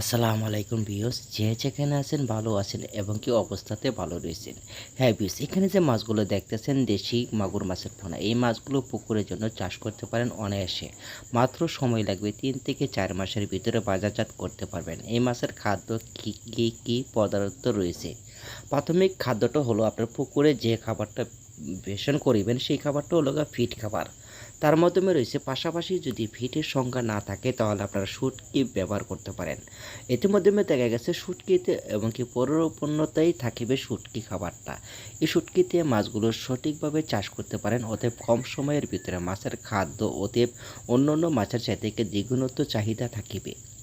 আসসালামু আলাইকুম বিয়স যে যেখানে আছেন ভালো আছেন এবং কি অবস্থাতে ভালো রয়েছেন। হ্যাঁ বিয়স এখানে যে মাছগুলো দেখতেছেন, দেশি মাগুর মাছের পোনা, এই মাছগুলো পুকুরের জন্য চাষ করতে পারেন অনায়াসে। মাত্র সময় লাগবে তিন থেকে চার মাসের ভিতরে বাজারজাত করতে পারবেন। এই মাছের খাদ্য কী কী কী পদার্থ রয়েছে? প্রাথমিক খাদ্যটা হলো আপনার পুকুরে যে খাবারটা বেশন করিবেন, সেই খাবারটা হলো ফিট খাবার। তার মাধ্যমে রয়েছে, পাশাপাশি যদি ফিটের সংখ্যা না থাকে, তাহলে আপনারা শুটকি ব্যবহার করতে পারেন। এটির মাধ্যমে দেখা গেছে, শুটকিতে এবং কি পরিপূর্ণতাই থাকিবে শুটকি খাবারটা। এই শুটকিতে মাছগুলো সঠিকভাবে চাষ করতে পারেন, অতএব কম সময়ের ভিতরে মাছের খাদ্য, অতএব অন্য অন্য মাছের চাইতে দ্বিগুণত্ব চাহিদা থাকিবে।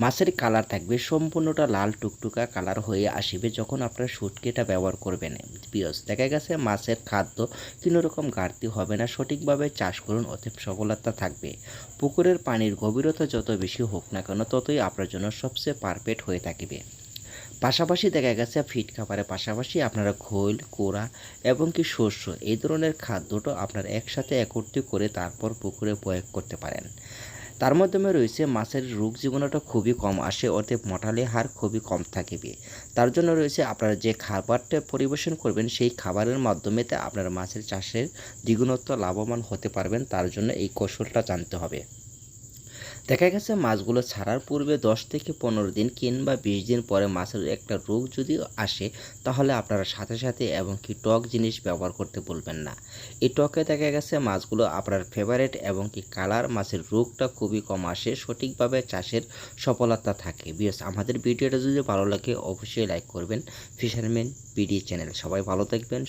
মাছের কালার থাকবে সম্পূর্ণটা লাল টুকটুকা কালার হয়ে আসবে যখন আপনারা শুটকিটা ব্যবহার করবেন। পিঁয়াজ দেখা গেছে মাছের খাদ্য কোনো রকম ঘাটতি হবে না, সঠিকভাবে চাষ করুন, অতএব সফলতা থাকবে। পুকুরের পানির গভীরতা যত বেশি হোক না কেন, ততই আপনার জন্য সবচেয়ে পারফেক্ট হয়ে থাকবে। পাশাপাশি দেখা গেছে ফিট খাবারের পাশাপাশি আপনারা খোল, কোড়া এবং কি শস্য এই ধরনের খাদ্যটা আপনারা একসাথে একত্রিত করে তারপর পুকুরে প্রয়োগ করতে পারেন। তার মাধ্যমে রয়েছে মাছের রোগ জীবাণুটা খুবই কম আসে, অর্থাৎ মটালে হার খুবই কম থাকবে। তার জন্য রয়েছে আপনারা যে খাবারটা পরিবেশন করবেন, সেই খাবারের মাধ্যমে আপনার মাছের চাষের দ্বিগুণত্ব লাভবান হতে পারবেন। তার জন্য এই কৌশলটা জানতে হবে। দেখা গেছে মাছগুলো ছাড়ার পূর্বে দশ থেকে পনেরো দিন কিংবা বিশ দিন পরে মাছের একটা রোগ যদি আসে, তাহলে আপনারা সাথে সাথে এবং কি টক জিনিস ব্যবহার করতে বলবেন না। এই টকে দেখা গেছে মাছগুলো আপনার ফেভারেট এবং কি কালার মাছের রোগটা খুবই কম আসে, সঠিকভাবে চাষের সফলতা থাকে। বিএস আমাদের ভিডিওটা যদি ভালো লাগে, অবশ্যই লাইক করবেন। ফিশারম্যান পিডি চ্যানেল সবাই ভালো থাকবেন।